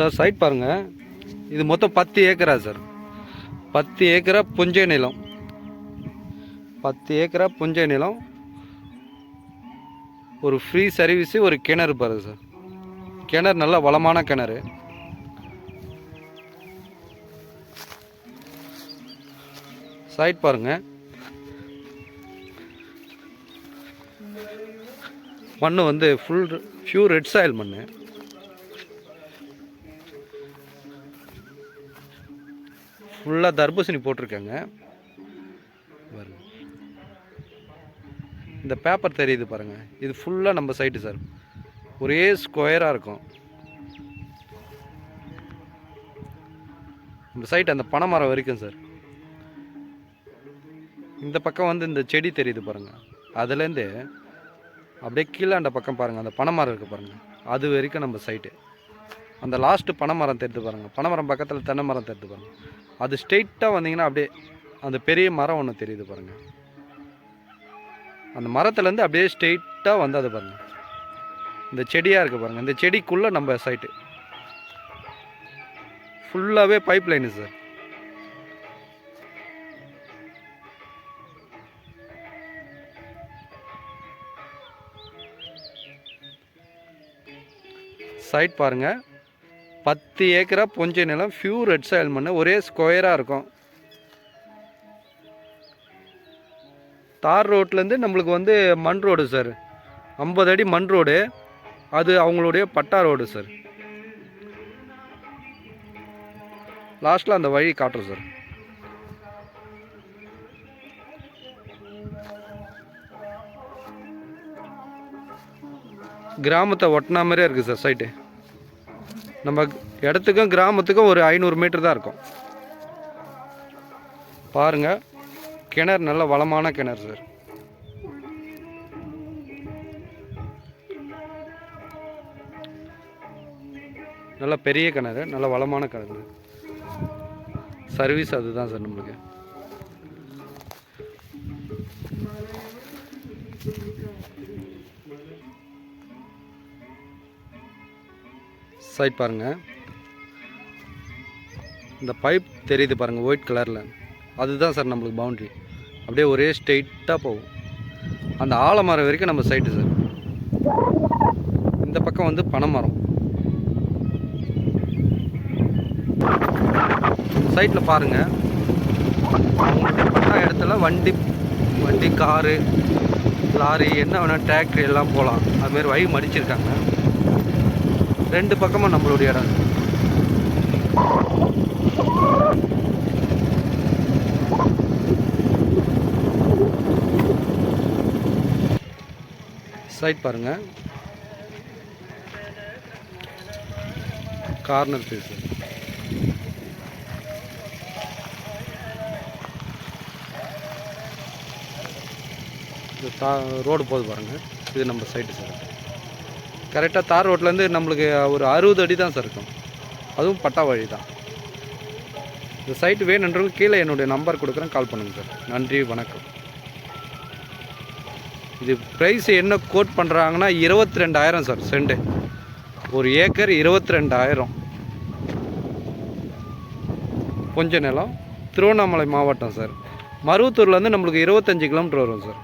Sir side பாருங்கள் இது மொத்தம் பத்து ஏக்கரா சார். பத்து ஏக்கரா புஞ்சை நிலம். பத்து ஏக்கரா புஞ்சை நிலம். ஒரு ஃப்ரீ சர்வீஸு ஒரு கிணறு பாருங்கள் சார். கிணறு நல்ல வளமான கிணறு. சைட் பாருங்கள் மண் வந்து ஃபுல் ஃபியூர் ரெட் சாயில் மண் ஃபுல்லாக தர்பூசணி போட்டிருக்காங்க. பாருங்க. இந்த பேப்பர் தெரியுது பாருங்கள் இது ஃபுல்லாக நம்ம சைட்டு சார் ஒரே ஸ்கொயராக இருக்கும். நம்ம சைட் அந்த பனைமரம் வரைக்கும் சார் இந்த பக்கம் வந்து இந்த செடி தெரியுது பாருங்கள் அதுலேருந்து அப்படியே கீழே அந்த பக்கம் பாருங்கள் அந்த பனைமரம் இருக்குது பாருங்கள் அது வரைக்கும் நம்ம சைட்டு அந்த லாஸ்ட்டு பனைமரம் தெரிந்து பாருங்கள் பனைமரம் பக்கத்தில் தென்னை மரம் தெரிந்து பாருங்கள் அது ஸ்ட்ரெயிட்டாக வந்தீங்கன்னா அப்படியே அந்த பெரிய மரம் ஒன்று தெரியுது பாருங்கள் அந்த மரத்துலேருந்து அப்படியே ஸ்ட்ரெயிட்டாக வந்து அது பாருங்கள் இந்த செடியாக இருக்குது பாருங்கள் இந்த செடிக்குள்ளே நம்ம சைட்டு ஃபுல்லாகவே பைப் லைனு சார் சைட் பாருங்கள் பத்து ஏக்கரா பொஞ்ச நிலம் ஃபியூர் ரெட் சாயில் மண் ஒரே ஸ்கொயராக இருக்கும். தார் ரோட்லேருந்து நம்மளுக்கு வந்து மண் ரோடு சார் ஐம்பது அடி மண் ரோடு. அது அவங்களுடைய பட்டா ரோடு சார் லாஸ்ட்டில் அந்த வழி காட்டுறோம் சார் கிராமத்தை ஒட்டினா மாதிரியே இருக்குது சார் சைட்டு நம்ம இடத்துக்கும் கிராமத்துக்கும் ஒரு ஐநூறு மீட்டர் தான் இருக்கும். பாருங்கள் கிணறு நல்ல வளமான கிணறு சார். நல்ல பெரிய கிணறு நல்ல வளமான கிணறு. சர்வீஸ் அதுதான் சார் நம்மளுக்கு. சைட் பாருங்கள் இந்த பைப் தெரியுது பாருங்கள் ஒயிட் கலரில் அதுதான் சார் நம்மளுக்கு பவுண்ட்ரி அப்படியே ஒரே ஸ்ட்ரெயிட்டாக போகும். அந்த ஆலமரம் வரைக்கும் நம்ம சைட்டு சார் இந்த பக்கம் வந்து பனைமரம். சைட்டில் பாருங்கள் பட்டா இடத்துல வண்டி வண்டி காரு லாரி என்ன வேணால் டிராக்டர் எல்லாம் போகலாம் அதுமாரி வழி மடிச்சிருக்காங்க. ரெண்டு பக்கமும் நம்மளுடைய இடம். சைட் பாருங்க. கார்னர் பீஸ் இந்த தா ரோடு போகுது பாருங்க. இது நம்ம சைட்டு சார் கரெக்டாக தார் ரோட்லேருந்து நம்மளுக்கு ஒரு அறுபது அடி தான் சார் இருக்கும். அதுவும் பட்டா வழி தான். இந்த சைட்டு வேணுன்றவங்க கீழே என்னுடைய நம்பர் கொடுக்குறேன் கால் பண்ணுங்கள் சார். நன்றி வணக்கம். இது ப்ரைஸ் என்ன கோட் பண்ணுறாங்கன்னா இருபத்தி ரெண்டாயிரம் சார் செண்டு ஒரு ஏக்கர் இருபத்தி ரெண்டாயிரம் கொஞ்ச நிலம் திருவண்ணாமலை மாவட்டம் சார். மருவத்தூர்லேருந்து நம்மளுக்கு இருபத்தஞ்சி கிலோமீட்டர் வரும் சார்.